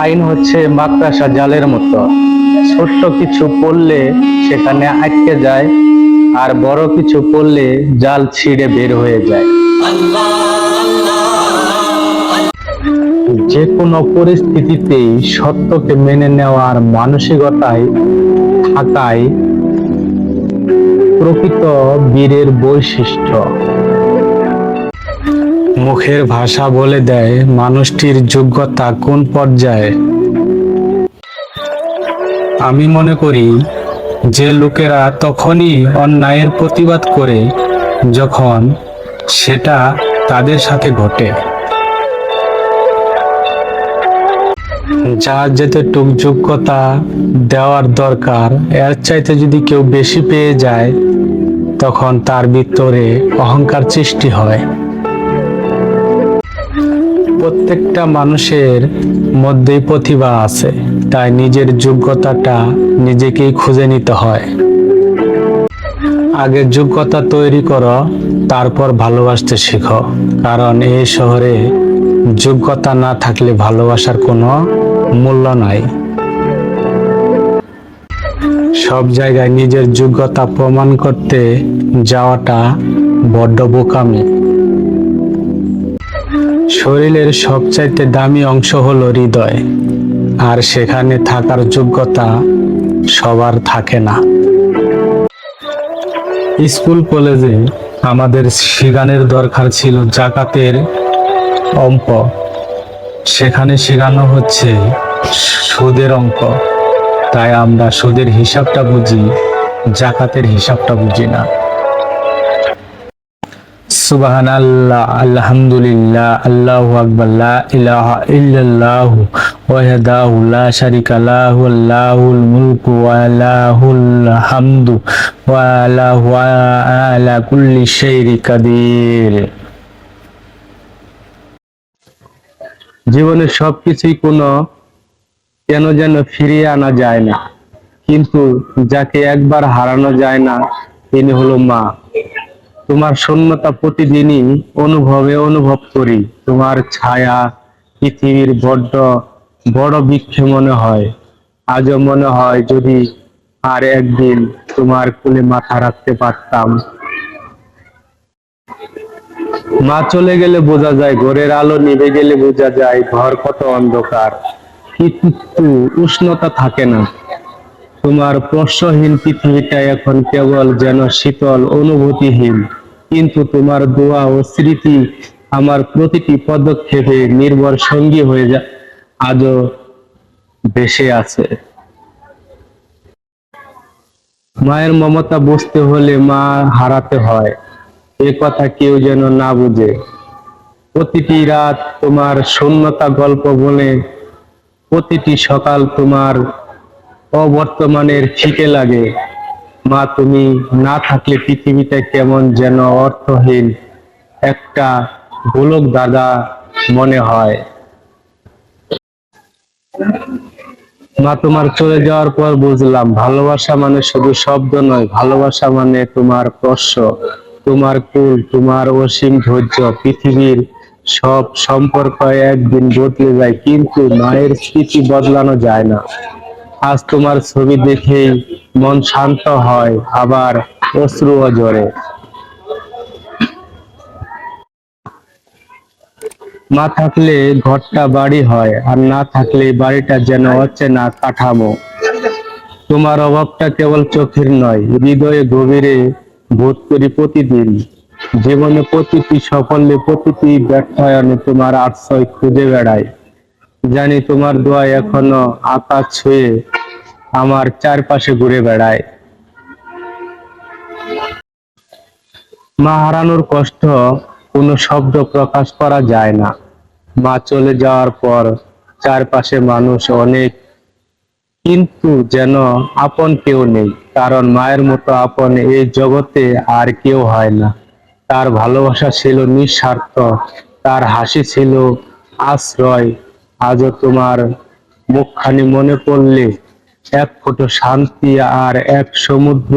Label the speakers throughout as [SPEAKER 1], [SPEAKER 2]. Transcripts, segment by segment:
[SPEAKER 1] আইন হচ্ছে মাকড়াসা জালের মতো। ছোট্ট কিছু পড়লে সেখানে আটকে যায়, আর বড় কিছু পড়লে জাল ছিঁড়ে বের হয়ে যায়। যে কোনো পরিস্থিতিতেই সত্যকে মেনে নেওয়ার মানসিকতায় থাকায় প্রকৃত বীরের বৈশিষ্ট্য। মুখের ভাষা বলে দেয়, মানুষটির যোগ্যতা কোন পর্যায়ে? আমি মনে করি, যে লোকেরা তখনই অন্যায়ের প্রতিবাদ করে যখন সেটা তাদের সাথে ঘটে। যার যেতেটুক যোগ্যতা দেওয়ার দরকার, এর চাইতে যদি কেউ বেশি পেয়ে যায়, তখন তার ভিতরে অহংকার সৃষ্টি হয়। প্রত্যেকটা মানুষের মধ্যেই প্রতিভা আছে, তাই নিজের যোগ্যতাটা নিজেকেই খুঁজে নিতে হয়। আগে যোগ্যতা তৈরি করো, তারপর ভালোবাসতে শিখো। কারণ এই শহরে যোগ্যতা না থাকলে ভালোবাসার কোনো মূল্য নাই। সব জায়গায় নিজের যোগ্যতা প্রমাণ করতে যাওয়াটা বড্ড বোকামি। শরীরের সবচাইতে দামি অংশ হলো হৃদয়। আর সেখানে থাকার যোগ্যতা সবার থাকে না। স্কুল কলেজে আমাদের শিগানের দরকার ছিল জাকাতের অঙ্ক। সেখানে শেখানো হচ্ছে সুদের অঙ্ক। তাই আমরা সুদের হিসাবটা বুঝি, জাকাতের হিসাবটা বুঝি না। সুবাহান আলহামদুলিল্লাহ, আল্লাহু আকবার, লা ইলাহা ইল্লাল্লাহ ওয়াহদাহু লা শারিকা লাহু লাহুল মুলকু ওয়া লাহুল হামদু আলা কুল্লি কাদির। সবকিছুই কোনো কেন যেন ফিরিয়ে আনা যায় না, কিন্তু যাকে একবার হারানো যায় না, তিনি হলো মা। তোমার শূন্যতা প্রতিদিনই অনুভবে অনুভব করি। তোমার ছায়া পৃথিবীর বড্ড, বড় বৃক্ষে মনে হয়। আজও মনে হয় যদি আর একদিন তোমার কোলে মাথা রাখতে পারতাম। মা চলে গেলে বোঝা যায়, ঘরের আলো নিভে গেলে বোঝা যায়, ঘর কত অন্ধকার। উষ্ণতা থাকে না। তোমার প্রশ্নহীন পৃথিবীটা এখন কেবল যেন শীতল, অনুভূতিহীন। কিন্তু তোমার দোয়া ও স্মৃতি আমার প্রতিটি পদক্ষেপে নির্ভর সঙ্গী হয়ে যা আজও বেশে আছে। মায়ের মমতা বুঝতে হলে মা হারাতে হয়। এ কথা কেউ যেন না বুঝে। প্রতিটি রাত তোমার শূন্যতা গল্প বলে। প্রতিটি সকাল তোমার অবর্তমানের ফিকে লাগে। মা, তুমি না থাকলে পৃথিবীটা কেমন যেন অর্থহীন একটা গোলক দাদা মনে হয়। মা, তোমার চলে যাওয়ার পর বুঝলাম, ভালোবাসা মানে শুধু শব্দ নয়, ভালোবাসা মানে তোমার স্পর্শ তোমার কুল, তোমার অসীম ধৈর্য, পৃথিবীর সব সম্পর্ক একদিন বদলে যায়, কিন্তু মায়ের স্মৃতি বদলানো যায় না। আজ তোমার ছবি দেখেই মন শান্ত হয়, আবার অশ্রুও ঝরে মা থাকলে ঘরটা বাড়ি হয়, আর না থাকলে বাড়িটা যেন অচেনা কাঠামো। তোমার অভাবটা কেবল চোখের নয়, হৃদয়ে গভীরে বোধ করি প্রতিদিন। জীবনে প্রতিটি সাফল্যে প্রতিটি ব্যর্থায়নে তোমার আশ্রয় খুঁজে বেড়ায়। জানি তোমার দোয়া এখনও আকাশ ছুঁয়ে আমার চারপাশে ঘুরে বেড়ায়। মা হারানোর কষ্ট কোনো শব্দ প্রকাশ করা যায় না। মা চলে যাওয়ার পর চারপাশে মানুষ অনেক, কিন্তু যেন আপন কেউ নেই, কারণ মায়ের মতো আপন এই জগতে আর কেউ হয় না। তার ভালোবাসা ছিল নিঃস্বার্থ, তার হাসি ছিল আশ্রয় আজও তোমার মুখখানি মনে পড়লে এক ফোঁটো শান্তি আর এক সমুদ্র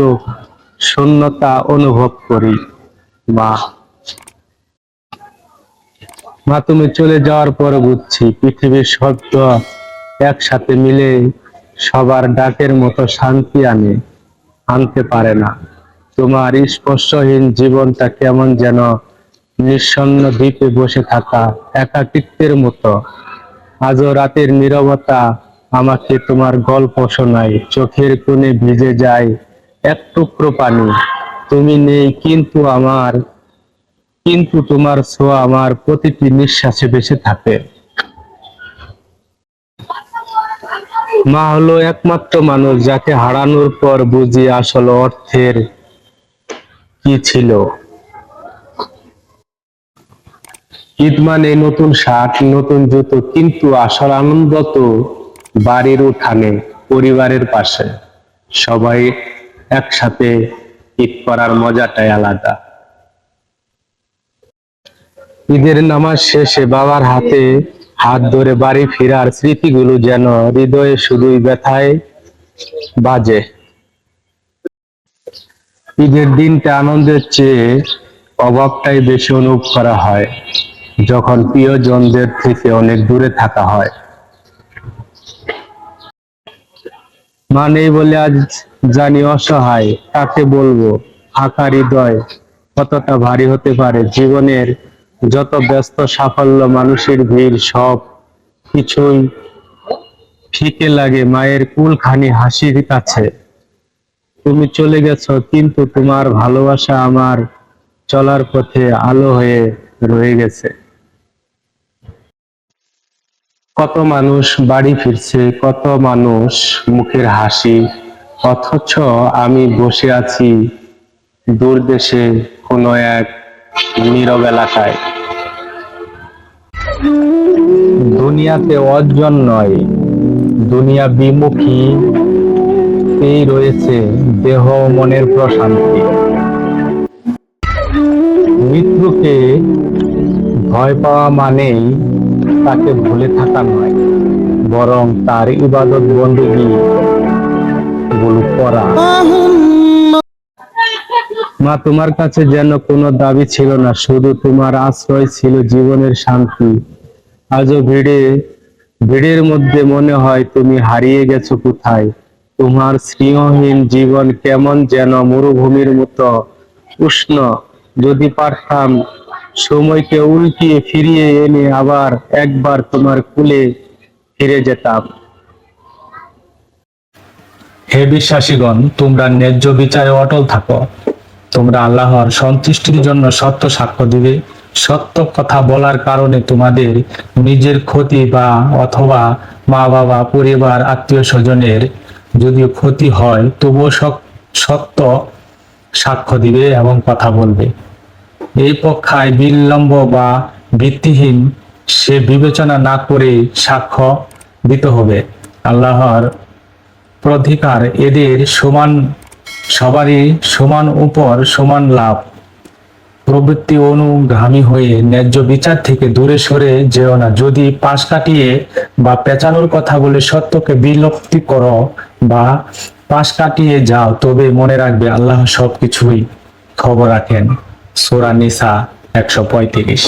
[SPEAKER 1] শূন্যতা অনুভব করি। মা। মা, তুমি চলে যাওয়ার পরে বুঝছি পৃথিবীর শব্দ একসাথে মিলে সবার ডাকের মতো শান্তি আনে, আনতে পারে না। তোমার স্পর্শহীন জীবনটা কেমন যেন নিঃসন্ন দ্বীপে বসে থাকা একাকিত্বের মতো। আজও রাতের নীরবতা আমাকে তোমার গল্প শোনায়। চোখের কোণে ভিজে যায় এক টুকরো পানি। তুমি নেই, কিন্তু আমার, কিন্তু তোমার ছোঁয়া আমার প্রতিটি নিঃশ্বাসে বেঁচে থাকে। মা হলো একমাত্র মানুষ যাকে হারানোর পর বুঝি আসল অর্থের কি ছিল। ঈদ মানে নতুন শার্ট, নতুন জুতো, কিন্তু আসল আনন্দ তো বাড়ির উঠানে, পরিবারের পাশে। সবাই একসাথে ঈদ করার মজাটাই আলাদা। ঈদের নামাজ শেষে বাবার হাতে হাত ধরে বাড়ি ফেরার স্মৃতিগুলো যেন হৃদয়ে শুধুই ব্যথায় বাজে। ঈদের দিনটা আনন্দের চেয়ে অভাবটাই বেশি অনুভব করা হয়। যখন প্রিয়জনদের থেকে অনেক দূরে থাকা হয়। মা নেই বলে আজ জানি অসহায়, কাকে বলব? ফাঁকা হৃদয় কতটা ভারী হতে পারে? জীবনের যত ব্যস্ত সাফল্য, মানুষের ভিড় সব কিছুই ফিকে লাগে মায়ের কুলখানি হাসির কাছে। তুমি চলে গেছো, কিন্তু তোমার ভালোবাসা আমার চলার পথে আলো হয়ে রয়ে গেছে। কত মানুষ বাড়ি ফিরছে, কত মানুষ মুখের হাসি, অথচ আমি বসে আছি দূর দেশে কোনো এক নীরব এলাকায়। দুনিয়াতে অর্জন নয়, দুনিয়া বিমুখী, এই রয়েছে দেহ মনের প্রশান্তি। মৃত্যুকে ভয় পাওয়া মানেই তাকে ভুলে থাকা নয়, বরং তার ইবাদত বন্দী গুলো করা। মা, তোমার কাছে যেন কোনো দাবি ছিল না, শুধু তোমার আশ্রয় ছিল জীবনের শান্তি। আজও ভিড়ে, ভিড়ের মধ্যে মনে হয় তুমি হারিয়ে গেছো কোথায়। তোমার স্নেহহীন জীবন কেমন যেন মরুভূমির মতো উষ্ণ। যদি পারতাম সময়কে উল্টিয়ে ফিরিয়ে এনে আবার একবার তোমার কুলে ফিরে যেতাম।
[SPEAKER 2] হে বিশ্বাসীগণ, তোমরা ন্যায্য বিচারে অটল থাকো। তোমরা আল্লাহর সন্তুষ্টির জন্য সত্য সাক্ষ্য দিবে। সত্য কথা বলার কারণে তোমাদের নিজের ক্ষতি বা অথবা মা বাবা পরিবার আত্মীয় স্বজনের যদিও ক্ষতি হয়, তবুও সত্য সাক্ষ্য দিবে এবং কথা বলবে। এই পক্ষায় বিলম্ব বা ভিত্তিহীন সে বিবেচনা না করে সাক্ষ্য দিতে হবে। আল্লাহর প্রধিকার এদের সমান, সবারই সমান উপর সমান লাভ। প্রবৃত্তি অনুগামী হয়ে ন্যায্য বিচার থেকে দূরে সরে যেও না। যদি পাশ কাটিয়ে বা পেঁচানোর কথা বলে সত্যকে বিলুপ্তি করো বা পাশ কাটিয়ে যাও, তবে মনে রাখবে আল্লাহ সবকিছুই খবর রাখেন। সোরা নিসা একশো পঁয়ত্রিশ।